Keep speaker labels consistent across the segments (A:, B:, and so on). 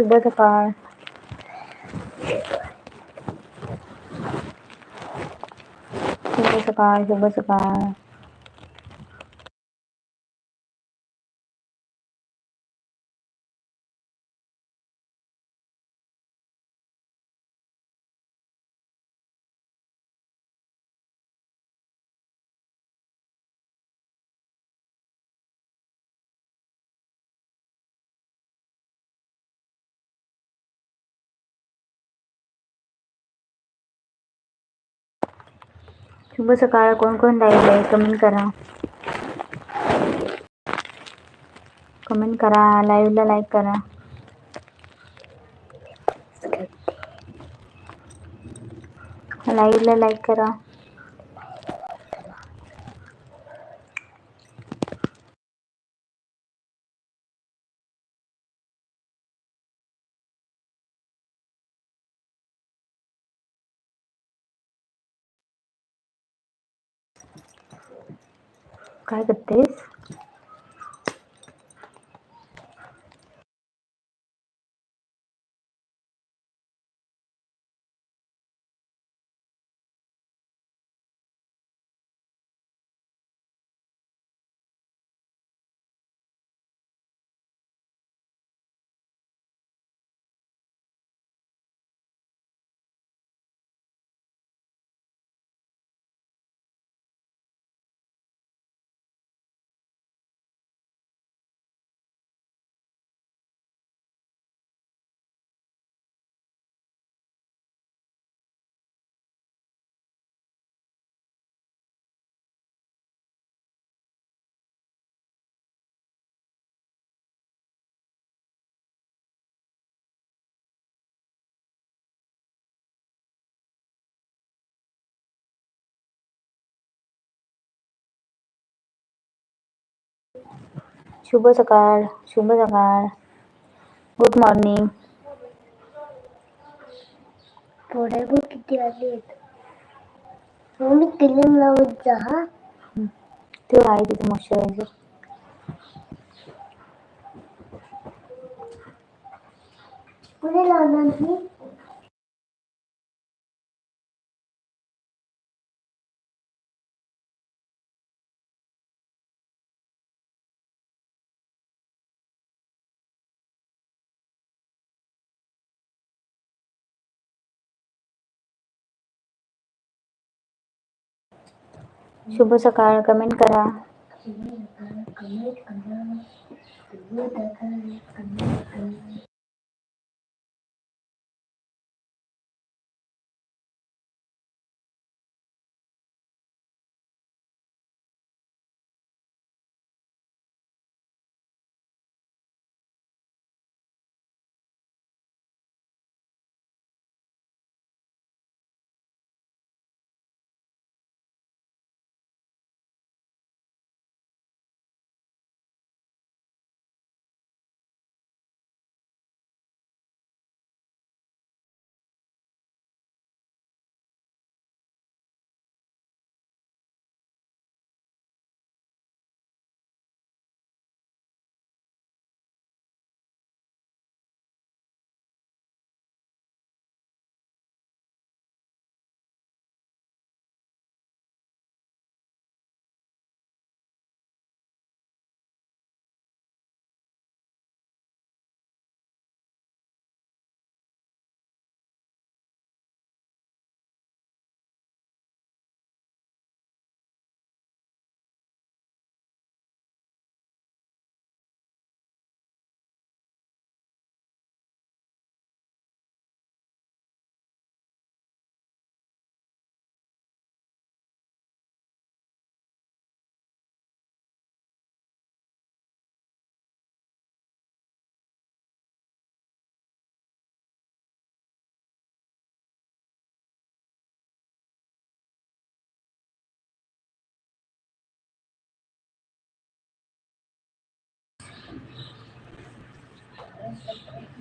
A: শুভ সকাল শুভ সকাল শুভ সকাল शुभ सकाळ कोण कोण लाईव्ह आहे? कमेंट करा. कमेंट करा. लाईव्हला लाईक करा. लाईव्हला लाईक करा. subscribe with this शुभ सकाळ शुभ सकाळ. गुड मॉर्निंग
B: थोड्या बघ किती आले हो मी क्रीम लावत जा हा.
A: ते आहे तिथे मॉइश्चरायझर
B: कुठे लावणार मी?
A: शुभ सकाळ. कमेंट करा.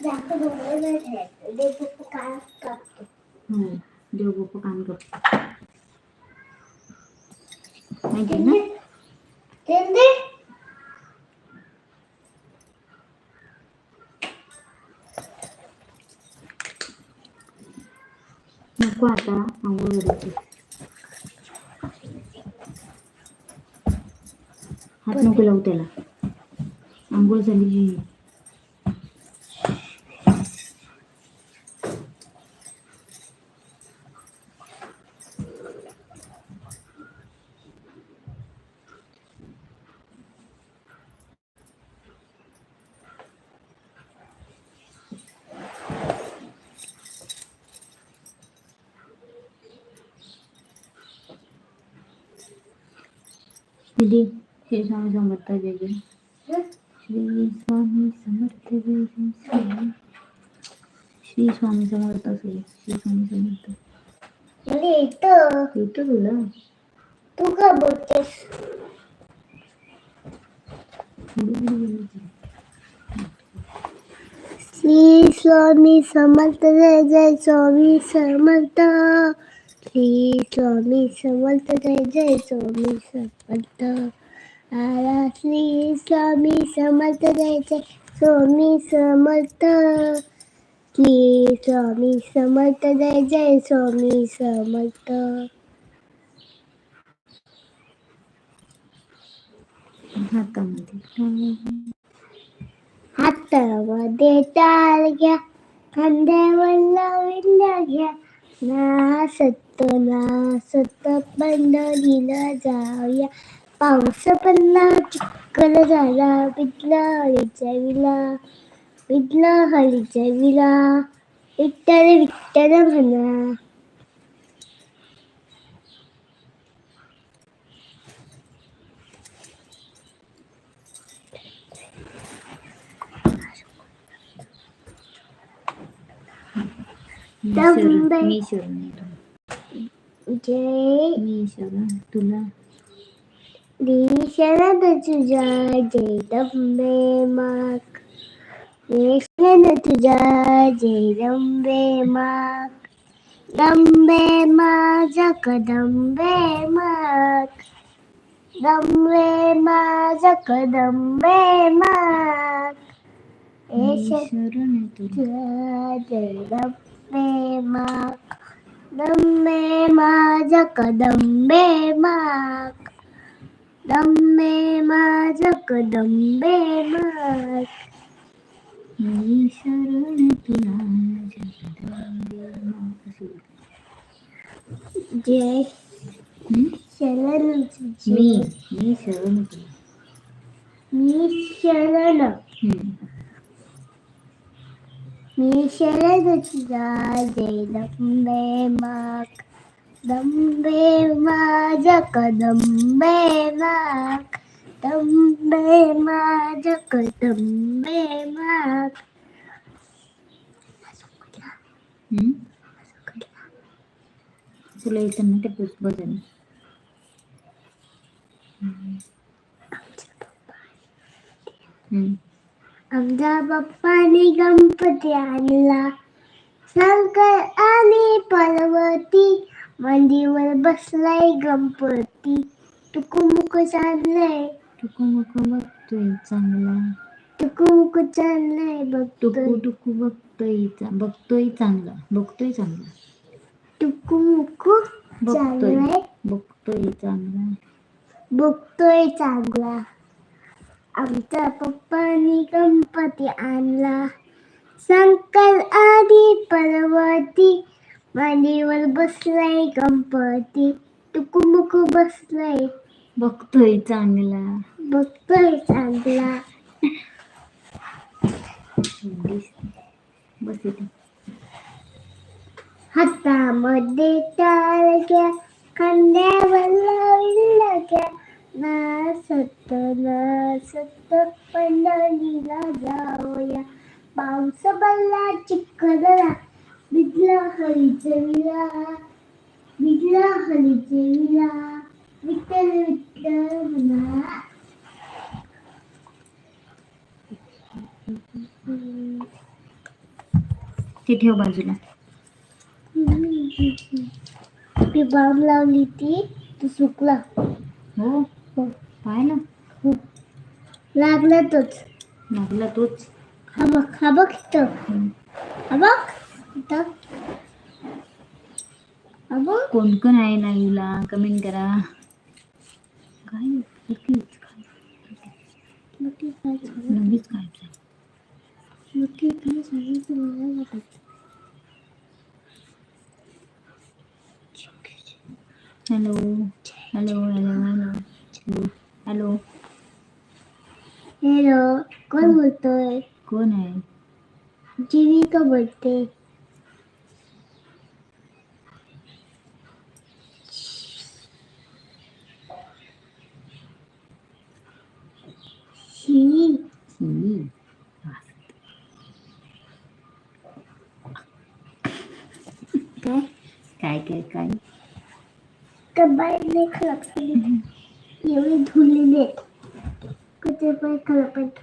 B: जास्त बोलायला नाही फक्त कान कापतो.
A: हो देवबाप्पा काम करतो. माहिती ना. नको आता आंघोळ करायची हात नको लावू त्याला. आंघोळ झाली. दीदी श्री स्वामी समर्थ जय जय श्री स्वामी समर्थ जय जय श्री स्वामी समर्थ असेल श्री स्वामी समर्थ।
B: मला येतं.
A: येतं तुला
B: तू का बोलतेस? श्री स्वामी समर्थ जय जय स्वामी समर्थ। श्री स्वामी समर्थ जय जय स्वामी समर्थ। आला श्री स्वामी समर्थ जय जय स्वामी समर्थ। श्री स्वामी समर्थ जय जय स्वामी समर्थ।
A: हातामध्ये
B: हातामध्ये टाळ घ्या खांद्यावर लावल्या घ्या ना सत्य ना सत्त पंढरीला जाऊया पाऊस पडला चिखल झाला पिटला हळीच्या विला पिटला हळीच्या विला विठ्ठल विठ्ठल म्हणा
A: मी
B: दंबे. जय
A: मी शरण तुला
B: शरण तुझ्या जय दंबे माक शरण तुझ्या जय दंबे माक दंबे माझा कदंबे माक दंबे माझा कदंबे माक
A: मी
B: ए
A: शरण आहे तुला
B: जय दंबे माक दंबे माझा कदंबे माक दंबे माझा कदंबे माक
A: मी शरण आहे तुला जगदंबे माता असं बोल.
B: जय
A: हं?
B: शरण तुझे.
A: मी मी शरण आहे तुला
B: मी शरण Michelle the Chizazi, Dumbe Mark, Dumbe Majaka, Dumbe Mark, Dumbe Majaka,
A: Dumbe Mark. So, let's make a push button.
B: आमच्या बाप्पाने गणपती आणला. शंकर आणि पार्वती मंदीवर बसलाय गणपती. टुकुमुक चाललंय.
A: टुकू मुकू बघतोय चांगला.
B: टुकुमुक चाललंय
A: टुकू
B: बघतोय.
A: टुकू बघतोय चा- बघतोय चांगला. बघतोय चांगला.
B: टुकुमुक
A: बघतोय.
B: चाललंय.
A: बघतोय चांगला.
B: बघतोय चांगला. आमच्या पप्पानी गणपती आणला. शंकर आणि पार्वती मांडीवर बसलाय गणपती. टुकू मुकू बसलाय.
A: बघतोय चांगला.
B: बघतोय चांगला.
A: बस इथे
B: हातामध्ये टाळक्या खांद्यावर लावल्या नाचत नाचत पंढरीला जाऊया. पाऊस बल्ला चिखलला भिजला हरीचे विला भिजला हरीचे विला विठ्ठल विठ्ठल म्हणा
A: ते ठेव बाजूला.
B: ती बाम लावली ती तो सुकला.
A: हो.
B: हो.
A: पाहिलं
B: लागला तोच.
A: लागला तोच.
B: हा बघ हा बघ इथं. हा बघ इथं. हा बघ.
A: कोण कोण आहे नाईला कमेंट करा. काय लगेच काय?
B: नक्की काय झालं?
A: लगेच काय झालं?
B: नक्की काय झालं ते मला लागत
A: hello. Hello hello hello. Hello
B: hello कोण बोलतोय
A: कोण आहे
B: जीविका बोलते शी
A: हम्म.
B: काय
A: काय काय काय
B: कबायले खराब एवढे धुलेले आहेत. कुठे पण खराब आहेत